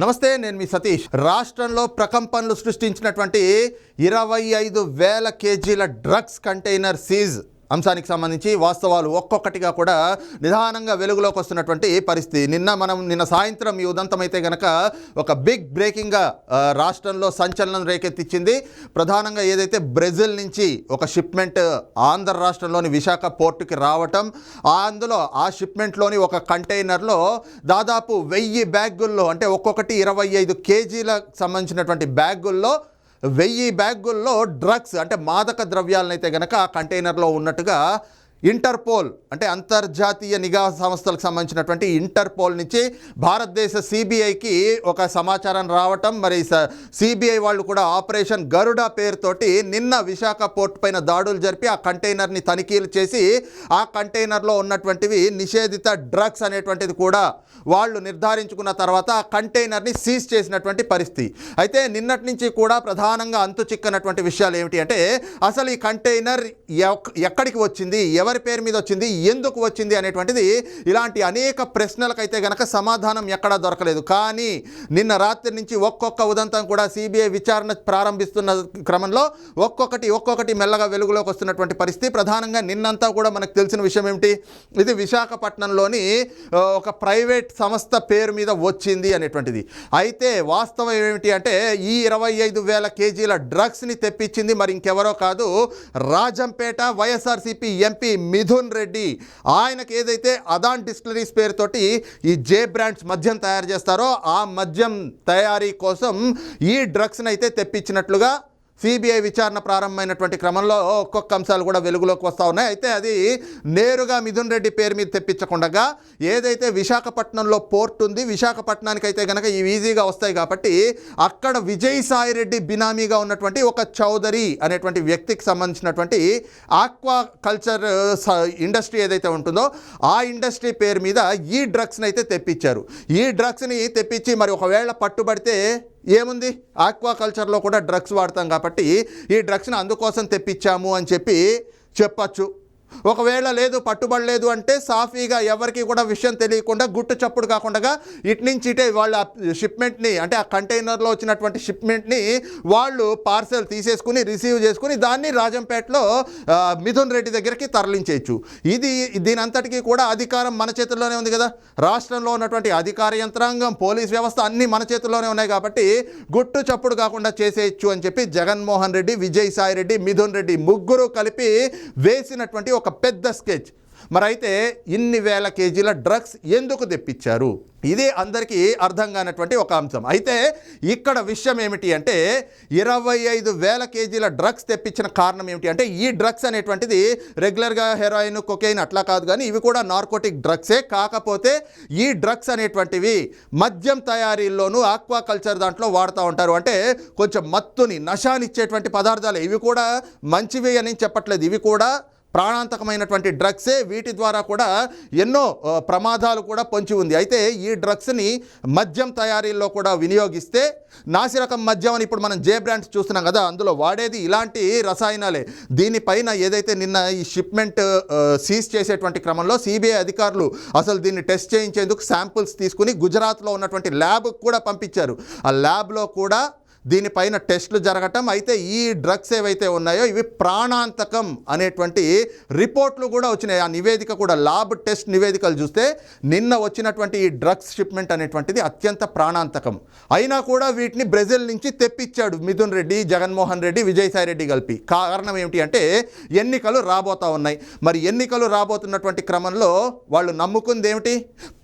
నమస్తే నేను మీ సతీష్. రాష్ట్రంలో ప్రకంపనలు సృష్టించినటువంటి ఇరవై ఐదు వేల కేజీల డ్రగ్స్ కంటైనర్ సీజ్. అంశానికి సంబంధించి వాస్తవాలు ఒక్కొక్కటిగా కూడా నిదానంగా వెలుగులోకి వస్తున్నటువంటి పరిస్థితి. నిన్న మనం నిన్న సాయంత్రం ఈ ఉదంతం అయితే గనక ఒక బిగ్ బ్రేకింగ్గా రాష్ట్రంలో సంచలనం రేకెత్తించింది ప్రధానంగా ఏదైతే బ్రెజిల్ నుంచి ఒక షిప్మెంట్ ఆంధ్ర రాష్ట్రంలోని విశాఖ పోర్టుకి రావటం అందులో ఆ షిప్మెంట్లోని ఒక కంటైనర్లో దాదాపు వెయ్యి బ్యాగుల్లో అంటే ఒక్కొక్కటి ఇరవై ఐదు కేజీలకు సంబంధించినటువంటి బ్యాగుల్లో వెయ్యి బ్యాగుల్లో డ్రగ్స్ అంటే మాదక ద్రవ్యాలనైతే గనక కంటైనర్లో ఉన్నట్టుగా ఇంటర్పోల్ అంటే అంతర్జాతీయ నిఘా సంస్థలకు సంబంధించినటువంటి ఇంటర్పోల్ నుంచి భారతదేశ సిబిఐకి ఒక సమాచారం రావటం మరి సిబిఐ వాళ్ళు కూడా ఆపరేషన్ గరుడ పేరుతోటి నిన్న విశాఖ పోర్ట్ పైన దాడులు జరిపి ఆ కంటైనర్ని తనిఖీలు చేసి ఆ కంటైనర్లో ఉన్నటువంటివి నిషేధిత డ్రగ్స్ అనేటువంటిది కూడా వాళ్ళు నిర్ధారించుకున్న తర్వాత ఆ కంటైనర్ని సీజ్ చేసినటువంటి పరిస్థితి. అయితే నిన్నటి నుంచి కూడా ప్రధానంగా అంతు చిక్కనటువంటి విషయాలు ఏమిటి అంటే అసలు ఈ కంటైనర్ ఎక్- ఎక్కడికి వచ్చింది? ఎవరి పేరు మీద వచ్చింది ఎందుకు వచ్చింది అనేటువంటిది ఇలాంటి అనేక ప్రశ్నలకైతే గనక సమాధానం ఎక్కడా దొరకలేదు. కానీ నిన్న రాత్రి నుంచి ఒక్కొక్క ఉదంతం కూడా సిబిఐ విచారణ ప్రారంభిస్తున్న క్రమంలో ఒక్కొక్కటి ఒక్కొక్కటి మెల్లగా వెలుగులోకి వస్తున్నటువంటి పరిస్థితి. ప్రధానంగా నిన్నంతా కూడా మనకు తెలిసిన విషయం ఏమిటి? ఇది విశాఖపట్నంలోని ఒక ప్రైవేట్ సంస్థ పేరు మీద వచ్చింది అనేటువంటిది. అయితే వాస్తవం ఏమిటి అంటే ఈ ఇరవై ఐదు వేల కేజీల డ్రగ్స్ని తెప్పించింది మరి ఇంకెవరో కాదు రాజంపేట వైఎస్ఆర్సీపీ ఎంపీ మిథున్ రెడ్డి. ఆయనకి ఏదైతే అదాన్ డిస్టిలరీస్ పేరుతోటి ఈ జే బ్రాండ్స్ మద్యం తయారు చేస్తారో ఆ మద్యం తయారీ కోసం ఈ డ్రగ్స్ని అయితే తెప్పించినట్లుగా సిబిఐ విచారణ ప్రారంభమైనటువంటి క్రమంలో ఒక్కొక్క అంశాలు కూడా వెలుగులోకి వస్తూ ఉన్నాయి. అయితే అది నేరుగా మిథున్ రెడ్డి పేరు మీద తెప్పించకుండా ఏదైతే విశాఖపట్నంలో పోర్ట్ ఉంది విశాఖపట్నానికి అయితే కనుక ఇవి ఈజీగా వస్తాయి కాబట్టి అక్కడ విజయసాయి రెడ్డి బినామీగా ఉన్నటువంటి ఒక చౌదరి అనేటువంటి వ్యక్తికి సంబంధించినటువంటి ఆక్వా కల్చర్ ఇండస్ట్రీ ఏదైతే ఉంటుందో ఆ ఇండస్ట్రీ పేరు మీద ఈ డ్రగ్స్ని అయితే తెప్పించారు. ఈ డ్రగ్స్ని తెప్పించి మరి ఒకవేళ పట్టుబడితే ఏముంది? ఆక్వాకల్చర్లో కూడా డ్రగ్స్ వాడతాం కాబట్టి ఈ డ్రగ్స్ని అందుకోసం తెప్పించాము అని చెప్పి చెప్పచ్చు. ఒకవేళ లేదు పట్టుబడలేదు అంటే సాఫీగా ఎవరికి కూడా విషయం తెలియకుండా గుట్టు చప్పుడు కాకుండా ఇటు నుంచి ఇటే వాళ్ళ షిప్మెంట్ని అంటే ఆ కంటైనర్లో వచ్చినటువంటి షిప్మెంట్ని వాళ్ళు పార్సెల్ తీసేసుకుని రిసీవ్ చేసుకుని దాన్ని రాజంపేటలో మిథున్ రెడ్డి దగ్గరికి తరలించేయచ్చు. ఇది దీని అంతటికీ కూడా అధికారం మన చేతుల్లోనే ఉంది కదా. రాష్ట్రంలో ఉన్నటువంటి అధికార యంత్రాంగం పోలీస్ వ్యవస్థ అన్నీ మన చేతుల్లోనే ఉన్నాయి కాబట్టి గుట్టు చప్పుడు కాకుండా చేసేయచ్చు అని చెప్పి జగన్మోహన్ రెడ్డి విజయసాయి రెడ్డి మిథున్ రెడ్డి ముగ్గురు కలిపి వేసినటువంటి ఒక పెద్ద స్కెచ్. మరి అయితే ఇన్ని వేల కేజీల డ్రగ్స్ ఎందుకు తెప్పించారు? ఇది అందరికీ అర్థం కానటువంటి ఒక అంశం. అయితే ఇక్కడ విషయం ఏమిటి అంటే ఇరవై ఐదు వేల కేజీల డ్రగ్స్ తెప్పించిన కారణం ఏమిటి అంటే ఈ డ్రగ్స్ అనేటువంటిది రెగ్యులర్గా హెరాయిన్ కొకెయిన్ అట్లా కాదు కానీ ఇవి కూడా నార్కోటిక్ డ్రగ్సే. కాకపోతే ఈ డ్రగ్స్ అనేటువంటివి మద్యం తయారీల్లోనూ ఆక్వా కల్చర్ దాంట్లో వాడుతూ ఉంటారు. అంటే కొంచెం మత్తుని నశానిచ్చేటువంటి పదార్థాలు. ఇవి కూడా మంచివి అని చెప్పట్లేదు. ఇవి కూడా ప్రాణాంతకమైనటువంటి డ్రగ్సే వీటి ద్వారా కూడా ఎన్నో ప్రమాదాలు కూడా పొంచి ఉంది. అయితే ఈ డ్రగ్స్ని మద్యం తయారీలో కూడా వినియోగిస్తే నాసిరకం మద్యం అని ఇప్పుడు మనం జే బ్రాండ్స్ చూస్తున్నాం కదా అందులో వాడేది ఇలాంటి రసాయనాలే. దీనిపైన ఏదైతే నిన్న ఈ షిప్మెంట్ సీజ్ చేసేటువంటి క్రమంలో సిబిఐ అధికారులు అసలు దీన్ని టెస్ట్ చేయించేందుకు శాంపుల్స్ తీసుకుని గుజరాత్లో ఉన్నటువంటి ల్యాబ్కి కూడా పంపించారు. ఆ ల్యాబ్లో కూడా దీనిపైన టెస్టులు జరగటం అయితే ఈ డ్రగ్స్ ఏవైతే ఉన్నాయో ఇవి ప్రాణాంతకం అనేటువంటి రిపోర్ట్లు కూడా వచ్చినాయి. ఆ నివేదిక కూడా ల్యాబ్ టెస్ట్ నివేదికలు చూస్తే నిన్న వచ్చినటువంటి ఈ డ్రగ్స్ షిప్మెంట్ అనేటువంటిది అత్యంత ప్రాణాంతకం. అయినా కూడా వీటిని బ్రెజిల్ నుంచి తెప్పించాడు మిథున్ రెడ్డి జగన్మోహన్ రెడ్డి విజయసాయి రెడ్డి కలిపి. కారణం ఏమిటి అంటే ఎన్నికలు రాబోతా ఉన్నాయి. మరి ఎన్నికలు రాబోతున్నటువంటి క్రమంలో వాళ్ళు నమ్ముకుంది ఏమిటి?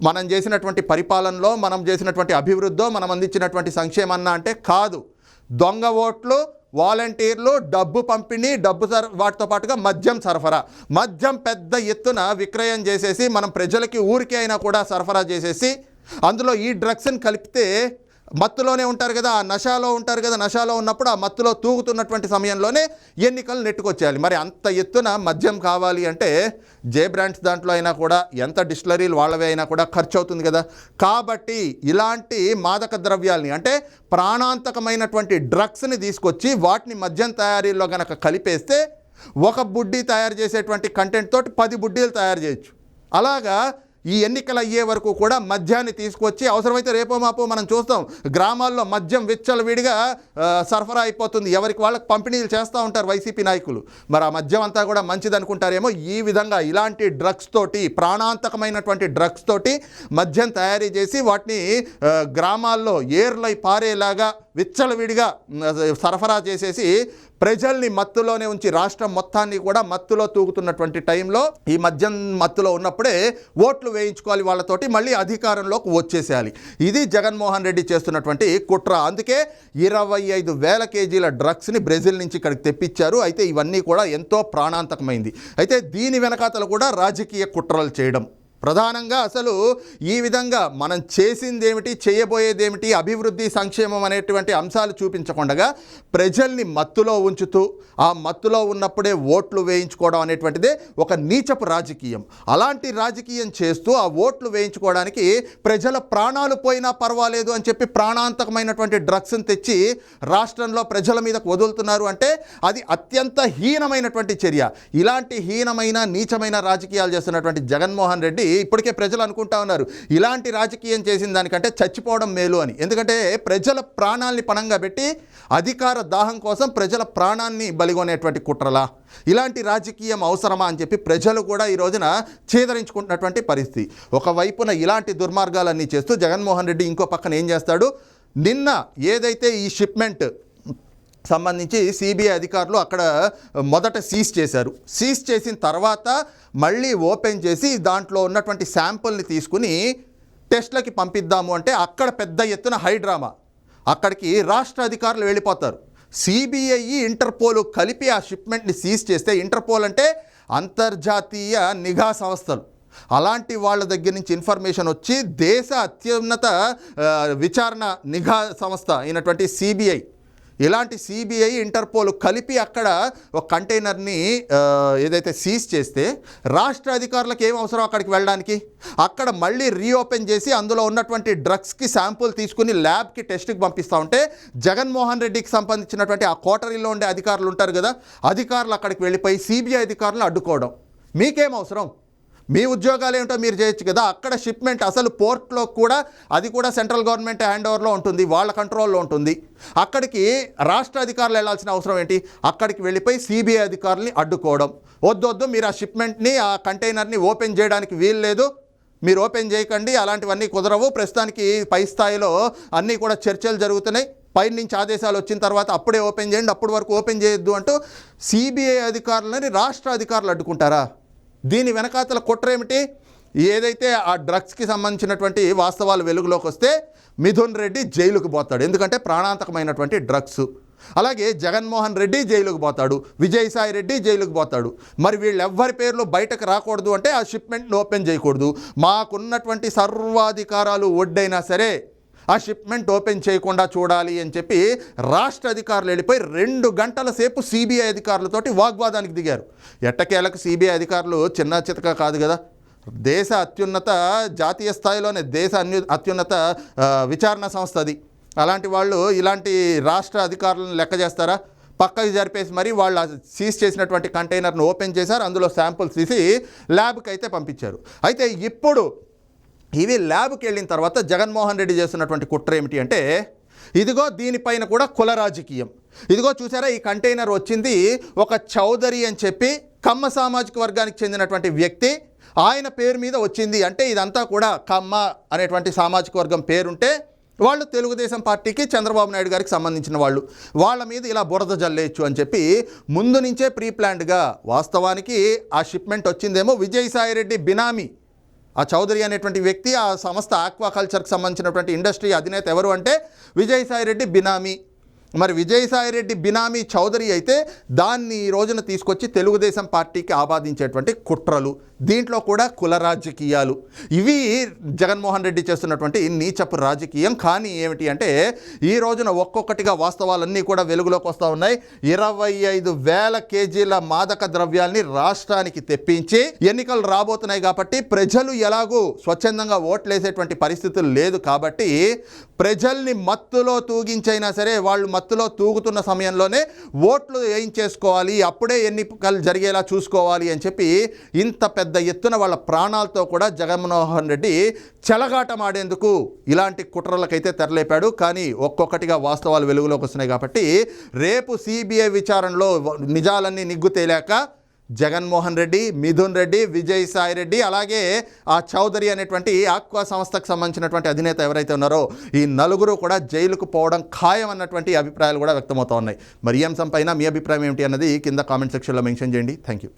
మనం చేసినటువంటి పరిపాలనలో మనం చేసినటువంటి అభివృద్ధిలో మనం అందించినటువంటి సంక్షేమన్నా అంటే కాదు. దొంగ ఓట్లు వాలంటీర్లు డబ్బు పంపిణీ డబ్బు సర వాటితో పాటుగా మద్యం సరఫరా. మద్యం పెద్ద ఎత్తున విక్రయం చేసేసి మనం ప్రజలకి ఊరికే అయినా కూడా సరఫరా చేసేసి అందులో ఈ డ్రగ్స్ని కలిపితే మత్తులోనే ఉంటారు కదా ఆ నషాలో ఉంటారు కదా నషాలో ఉన్నప్పుడు ఆ మత్తులో తూగుతున్నటువంటి సమయంలోనే ఎన్నికలు నెట్టుకొచ్చేయాలి. మరి అంత ఎత్తున మద్యం కావాలి అంటే జే బ్రాండ్స్ దాంట్లో అయినా కూడా ఎంత డిస్టిలరీలు వాళ్ళవే అయినా కూడా ఖర్చు అవుతుంది కదా. కాబట్టి ఇలాంటి మాదక ద్రవ్యాల్ని అంటే ప్రాణాంతకమైనటువంటి డ్రగ్స్ని తీసుకొచ్చి వాటిని మద్యం తయారీలో గనక కలిపేస్తే ఒక బుడ్డీ తయారు చేసేటువంటి కంటెంట్ తోటి పది బుడ్డీలు తయారు చేయొచ్చు. అలాగా ఈ ఎన్నికలు అయ్యే వరకు కూడా మద్యాన్ని తీసుకొచ్చి అవసరమైతే రేపో మాపో మనం చూస్తాం. గ్రామాల్లో మద్యం విచ్చలవిడిగా సరఫరా అయిపోతుంది. ఎవరికి వాళ్ళకి పంపిణీలు చేస్తూ ఉంటారు వైసీపీ నాయకులు. మరి ఆ మద్యం అంతా కూడా మంచిది అనుకుంటారేమో ఈ విధంగా ఇలాంటి డ్రగ్స్ తోటి ప్రాణాంతకమైనటువంటి డ్రగ్స్ తోటి మద్యం తయారీ చేసి వాటిని గ్రామాల్లో ఏర్లై పారేలాగా విచ్చలవిడిగా సరఫరా చేసేసి ప్రజల్ని మత్తులోనే ఉంచి రాష్ట్రం మొత్తాన్ని కూడా మత్తులో తూగుతున్నటువంటి టైంలో ఈ మద్యం మత్తులో ఉన్నప్పుడే ఓట్లు వేయించుకోవాలి వాళ్ళతోటి మళ్ళీ అధికారంలోకి వచ్చేసేయాలి. ఇది జగన్మోహన్ రెడ్డి చేస్తున్నటువంటి కుట్ర. అందుకే ఇరవై ఐదు వేల కేజీల డ్రగ్స్ని బ్రెజిల్ నుంచి ఇక్కడికి తెప్పించారు. అయితే ఇవన్నీ కూడా ఎంతో ప్రాణాంతకమైంది. అయితే దీని వెనకాతలు కూడా రాజకీయ కుట్రలు చేయడం. ప్రధానంగా అసలు ఈ విధంగా మనం చేసిందేమిటి చేయబోయేదేమిటి అభివృద్ధి సంక్షేమం అనేటువంటి అంశాలు చూపించకుండా ప్రజల్ని మత్తులో ఉంచుతూ ఆ మత్తులో ఉన్నప్పుడే ఓట్లు వేయించుకోవడం అనేటువంటిదే ఒక నీచపు రాజకీయం. అలాంటి రాజకీయం చేస్తూ ఆ ఓట్లు వేయించుకోవడానికి ప్రజల ప్రాణాలు పోయినా పర్వాలేదు అని చెప్పి ప్రాణాంతకమైనటువంటి డ్రగ్స్ని తెచ్చి రాష్ట్రంలో ప్రజల మీదకు వదులుతున్నారు అంటే అది అత్యంత హీనమైనటువంటి చర్య. ఇలాంటి హీనమైన నీచమైన రాజకీయాలు చేస్తున్నటువంటి జగన్మోహన్ రెడ్డి ఇప్పటికే ప్రజలు అనుకుంటా ఉన్నారు ఇలాంటి రాజకీయం చేసిన దానికంటే చచ్చిపోవడం మేలు అని. ఎందుకంటే ప్రజల ప్రాణాల్ని పణంగా పెట్టి అధికార దాహం కోసం ప్రజల ప్రాణాన్ని బలిగొనేటువంటి కుట్రలా? ఇలాంటి రాజకీయం అవసరమా అని చెప్పి ప్రజలు కూడా ఈ రోజున చేదరించుకుంటున్నటువంటి పరిస్థితి. ఒకవైపున ఇలాంటి దుర్మార్గాలన్నీ చేస్తూ జగన్మోహన్ రెడ్డి ఇంకో పక్కన ఏం చేస్తాడు? నిన్న ఏదైతే ఈ షిప్మెంట్ సంబంధించి సిబిఐ అధికారులు అక్కడ మొదట సీజ్ చేశారు. సీజ్ చేసిన తర్వాత మళ్ళీ ఓపెన్ చేసి దాంట్లో ఉన్నటువంటి శాంపుల్ని తీసుకుని టెస్ట్లకి పంపిద్దాము అంటే అక్కడ పెద్ద ఎత్తున హైడ్రామా అక్కడికి రాష్ట్ర అధికారులు వెళ్ళిపోతారు. సిబిఐ ఇంటర్పోల్ కలిపి ఆ షిప్మెంట్ని సీజ్ చేస్తే ఇంటర్పోల్ అంటే అంతర్జాతీయ నిఘా సంస్థలు. అలాంటి వాళ్ళ దగ్గర నుంచి ఇన్ఫర్మేషన్ వచ్చి దేశ అత్యున్నత విచారణ నిఘా సంస్థ అయినటువంటి సిబిఐ ఇలాంటి సిబిఐ ఇంటర్పోల్ కలిపి అక్కడ ఒక కంటైనర్ని ఏదైతే సీజ్ చేస్తే రాష్ట్ర అధికారులకు ఏం అవసరం అక్కడికి వెళ్ళడానికి? అక్కడ మళ్ళీ రీఓపెన్ చేసి అందులో ఉన్నటువంటి డ్రగ్స్కి శాంపుల్ తీసుకుని ల్యాబ్కి టెస్ట్కి పంపిస్తూ ఉంటే జగన్మోహన్ రెడ్డికి సంబంధించినటువంటి ఆ కోటరీలో ఉండే అధికారులు ఉంటారు కదా అధికారులు అక్కడికి వెళ్ళిపోయి సిబిఐ అధికారులు అడ్డుకోవడం. మీకేం అవసరం? మీ ఉద్యోగాలు ఏమిటో మీరు చేయొచ్చు కదా. అక్కడ షిప్మెంట్ అసలు పోర్ట్లో కూడా అది కూడా సెంట్రల్ గవర్నమెంట్ హ్యాండ్ ఓవర్లో ఉంటుంది వాళ్ళ కంట్రోల్లో ఉంటుంది. అక్కడికి రాష్ట్ర అధికారులు వెళ్ళాల్సిన అవసరం ఏంటి? అక్కడికి వెళ్ళిపోయి సిబిఐ అధికారుల్ని అడ్డుకోవడం. వద్దొద్దు వద్దు మీరు ఆ షిప్మెంట్ని ఆ కంటైనర్ని ఓపెన్ చేయడానికి వీలు లేదు. మీరు ఓపెన్ చేయకండి అలాంటివన్నీ కుదరవు. ప్రస్తుతానికి పై స్థాయిలో అన్నీ కూడా చర్చలు జరుగుతున్నాయి. పై నుంచి ఆదేశాలు వచ్చిన తర్వాత అప్పుడే ఓపెన్ చేయండి అప్పటి వరకు ఓపెన్ చేయొద్దు అంటూ సిబిఐ అధికారులని రాష్ట్ర అధికారులు అడ్డుకుంటారా? దీని వెనకాతల కుట్ర ఏమిటి? ఏదైతే ఆ డ్రగ్స్కి సంబంధించినటువంటి వాస్తవాలు వెలుగులోకి వస్తే మిథున్ రెడ్డి జైలుకు పోతాడు. ఎందుకంటే ప్రాణాంతకమైనటువంటి డ్రగ్స్. అలాగే జగన్మోహన్ రెడ్డి జైలుకు పోతాడు. విజయసాయి రెడ్డి జైలుకు పోతాడు. మరి వీళ్ళెవ్వరి పేర్లు బయటకు రాకూడదు అంటే ఆ షిప్మెంట్ని ఓపెన్ చేయకూడదు. మాకున్నటువంటి సర్వాధికారాలు ఒడ్డైనా సరే ఆ షిప్మెంట్ ఓపెన్ చేయకుండా చూడాలి అని చెప్పి రాష్ట్ర అధికారులు వెళ్ళిపోయి రెండు గంటల సేపు సిబిఐ అధికారులతోటి వాగ్వాదానికి దిగారు. ఎట్టకేలకు సిబిఐ అధికారులు చిన్న చితక కాదు కదా? దేశ అత్యున్నత జాతీయ స్థాయిలోనే దేశ అన్యు అత్యున్నత విచారణ సంస్థ అది. అలాంటి వాళ్ళు ఇలాంటి రాష్ట్ర అధికారులను లెక్క చేస్తారా? పక్కకి జరిపేసి మరి వాళ్ళు సీజ్ చేసినటువంటి కంటైనర్ను ఓపెన్ చేశారు. అందులో శాంపుల్స్ తీసి ల్యాబ్కి అయితే పంపించారు. అయితే ఇప్పుడు ఇవి ల్యాబ్కి వెళ్ళిన తర్వాత జగన్మోహన్ రెడ్డి చేస్తున్నటువంటి కుట్ర ఏమిటి అంటే ఇదిగో దీనిపైన కూడా కుల రాజకీయం. ఇదిగో చూసారా ఈ కంటైనర్ వచ్చింది ఒక చౌదరి అని చెప్పి కమ్మ సామాజిక వర్గానికి చెందినటువంటి వ్యక్తి ఆయన పేరు మీద వచ్చింది. అంటే ఇదంతా కూడా కమ్మ అనేటువంటి సామాజిక వర్గం పేరుంటే వాళ్ళు తెలుగుదేశం పార్టీకి చంద్రబాబు నాయుడు గారికి సంబంధించిన వాళ్ళు. వాళ్ళ మీద ఇలా బురద జల్లేయచ్చు అని చెప్పి ముందు నుంచే ప్రీ ప్లాన్డ్గా వాస్తవానికి ఆ షిప్మెంట్ వచ్చిందేమో విజయసాయిరెడ్డి బినామీ. ఆ చౌదరి అనేటువంటి వ్యక్తి ఆ సంస్థ ఆక్వాకల్చర్కి సంబంధించినటువంటి ఇండస్ట్రీ అధినేత ఎవరు అంటే విజయసాయిరెడ్డి బినామీ. మరి విజయసాయిరెడ్డి బినామీ చౌదరి అయితే దాన్ని ఈ రోజున తీసుకొచ్చి తెలుగుదేశం పార్టీకి ఆపాదించేటువంటి కుట్రలు దీంట్లో కూడా కుల రాజకీయాలు. ఇవి జగన్మోహన్ రెడ్డి చేస్తున్నటువంటి నీచపు రాజకీయం. కానీ ఏమిటి అంటే ఈ రోజున ఒక్కొక్కటిగా వాస్తవాలన్నీ కూడా వెలుగులోకి వస్తూ ఉన్నాయి. ఇరవై ఐదు వేల కేజీల మాదక ద్రవ్యాల్ని రాష్ట్రానికి తెప్పించి ఎన్నికలు రాబోతున్నాయి కాబట్టి ప్రజలు ఎలాగూ స్వచ్ఛందంగా ఓట్లేసేటువంటి పరిస్థితులు లేదు కాబట్టి ప్రజల్ని మత్తులో తూగించైనా సరే వాళ్ళు మత్తులో తూగుతున్న సమయంలోనే ఓట్లు వేయించేసుకోవాలి అప్పుడే ఎన్నికలు జరిగేలా చూసుకోవాలి అని చెప్పి ఇంత పెద్ద ఎత్తున వాళ్ళ ప్రాణాలతో కూడా జగన్మోహన్ రెడ్డి చెలగాటమాడేందుకు ఇలాంటి కుట్రలకైతే తెరలేపాడు. కానీ ఒక్కొక్కటిగా వాస్తవాలు వెలుగులోకి వస్తున్నాయి కాబట్టి రేపు సిబిఐ విచారణలో నిజాలన్నీ నిగ్గు తేలాక జగన్మోహన్ రెడ్డి మిథున్ రెడ్డి విజయ్ సాయి రెడ్డి అలాగే ఆ చౌదరి అనేటువంటి ఆక్వా సంస్థకు సంబంధించినటువంటి అధినేత ఎవరైతే ఉన్నారో ఈ నలుగురు కూడా జైలుకు పోవడం ఖాయం అన్నటువంటి అభిప్రాయాలు కూడా వ్యక్తమవుతా ఉన్నాయి. మరి ఈ అంశంపైన మీ అభిప్రాయం ఏమిటి అన్నది కింద కామెంట్ సెక్షన్లో మెన్షన్ చేయండి. Thank you.